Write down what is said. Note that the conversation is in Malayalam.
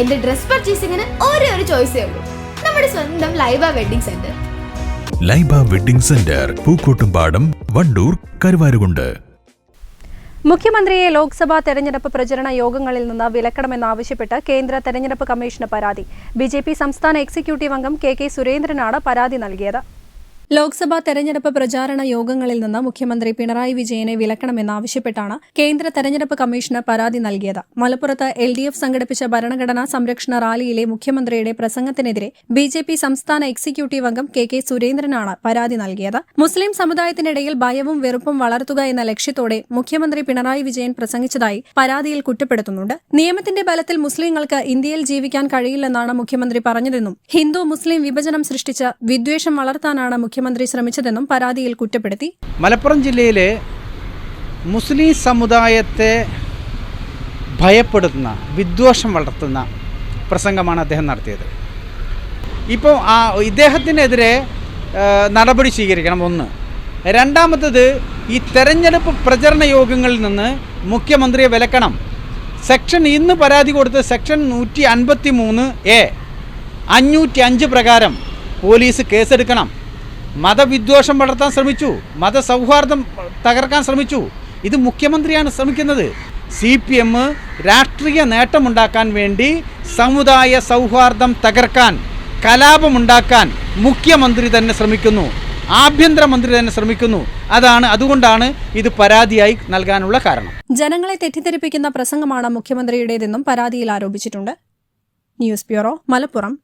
എന്റെ ഡ്രസ് പർച്ചേസിംഗിന് ഒരേ ഒരു ചോയ്സേ ഉള്ളൂ. നമ്മുടെ സ്വന്തം Laiba wedding centre. Laiba wedding centre Pookkottumpadam Wandoor Karuvarakundu. മുഖ്യമന്ത്രിയെ ലോക്സഭാ തെരഞ്ഞെടുപ്പ് പ്രചരണ യോഗങ്ങളിൽ നിന്ന് വിലക്കണമെന്നാവശ്യപ്പെട്ട് കേന്ദ്ര തെരഞ്ഞെടുപ്പ് കമ്മീഷന് പരാതി. ബി സംസ്ഥാന എക്സിക്യൂട്ടീവ് അംഗം കെ കെ സുരേന്ദ്രനാണ് പരാതി നൽകിയത്. ലോക്സഭാ തെരഞ്ഞെടുപ്പ് പ്രചാരണ യോഗങ്ങളിൽ നിന്ന് മുഖ്യമന്ത്രി പിണറായി വിജയനെ വിലക്കണമെന്നാവശ്യപ്പെട്ടാണ് കേന്ദ്ര തെരഞ്ഞെടുപ്പ് കമ്മീഷന് പരാതി നൽകിയത്. മലപ്പുറത്ത് എൽ ഡി എഫ് സംഘടിപ്പിച്ച ഭരണഘടനാ സംരക്ഷണ റാലിയിലെ മുഖ്യമന്ത്രിയുടെ പ്രസംഗത്തിനെതിരെ ബി ജെ പി സംസ്ഥാന എക്സിക്യൂട്ടീവ് അംഗം കെ കെ സുരേന്ദ്രനാണ് പരാതി നൽകിയത്. മുസ്ലിം സമുദായത്തിനിടയിൽ ഭയവും വെറുപ്പും വളർത്തുക എന്ന ലക്ഷ്യത്തോടെ മുഖ്യമന്ത്രി പിണറായി വിജയൻ പ്രസംഗിച്ചതായി പരാതിയിൽ കുറ്റപ്പെടുത്തുന്നുണ്ട്. നിയമത്തിന്റെ ബലത്തിൽ മുസ്ലിങ്ങൾക്ക് ഇന്ത്യയിൽ ജീവിക്കാൻ കഴിയില്ലെന്നാണ് മുഖ്യമന്ത്രി പറഞ്ഞതെന്നും ഹിന്ദു മുസ്ലിം വിഭജനം സൃഷ്ടിച്ച് വിദ്വേഷം വളർത്താനാണ് മുഖ്യമന്ത്രി ശ്രമിച്ചതെന്നും പരാതിയിൽ കുറ്റപ്പെടുത്തി. മലപ്പുറം ജില്ലയിലെ മുസ്ലിം സമുദായത്തെ ഭയപ്പെടുത്തുന്ന വിദ്വേഷം വളർത്തുന്ന പ്രസംഗമാണ് അദ്ദേഹം നടത്തിയത്. ഇപ്പോൾ ആ ഇദ്ദേഹത്തിനെതിരെ നടപടി സ്വീകരിക്കണം ഒന്ന്. രണ്ടാമത്തത് ഈ തെരഞ്ഞെടുപ്പ് പ്രചരണ യോഗങ്ങളിൽ നിന്ന് മുഖ്യമന്ത്രിയെ വിലക്കണം. സെക്ഷൻ ഇന്ന് പരാതി കൊടുത്ത സെക്ഷൻ നൂറ്റി അൻപത്തി മൂന്ന് എ അഞ്ഞൂറ്റി അഞ്ച് പ്രകാരം പോലീസ് കേസെടുക്കണം. മതവിദ്വേഷം വളർത്താൻ ശ്രമിച്ചു. മതസൗഹാർദ്ദം തകർക്കാൻ ശ്രമിച്ചു. ഇത് മുഖ്യമന്ത്രിയാണ് ശ്രമിക്കുന്നത്. സി പി എം രാഷ്ട്രീയ നേട്ടമുണ്ടാക്കാൻ വേണ്ടി സമുദായ സൗഹാർദ്ദം തകർക്കാൻ കലാപമുണ്ടാക്കാൻ മുഖ്യമന്ത്രി തന്നെ ശ്രമിക്കുന്നു. ആഭ്യന്തരമന്ത്രി തന്നെ ശ്രമിക്കുന്നു. അതാണ് അതുകൊണ്ടാണ് ഇത് പരാതിയായി നൽകാനുള്ള കാരണം. ജനങ്ങളെ തെറ്റിദ്ധരിപ്പിക്കുന്ന പ്രസംഗമാണ് മുഖ്യമന്ത്രിയുടേതെന്നും പരാതിയിൽ ആരോപിച്ചിട്ടുണ്ട്. News bureau Malappuram.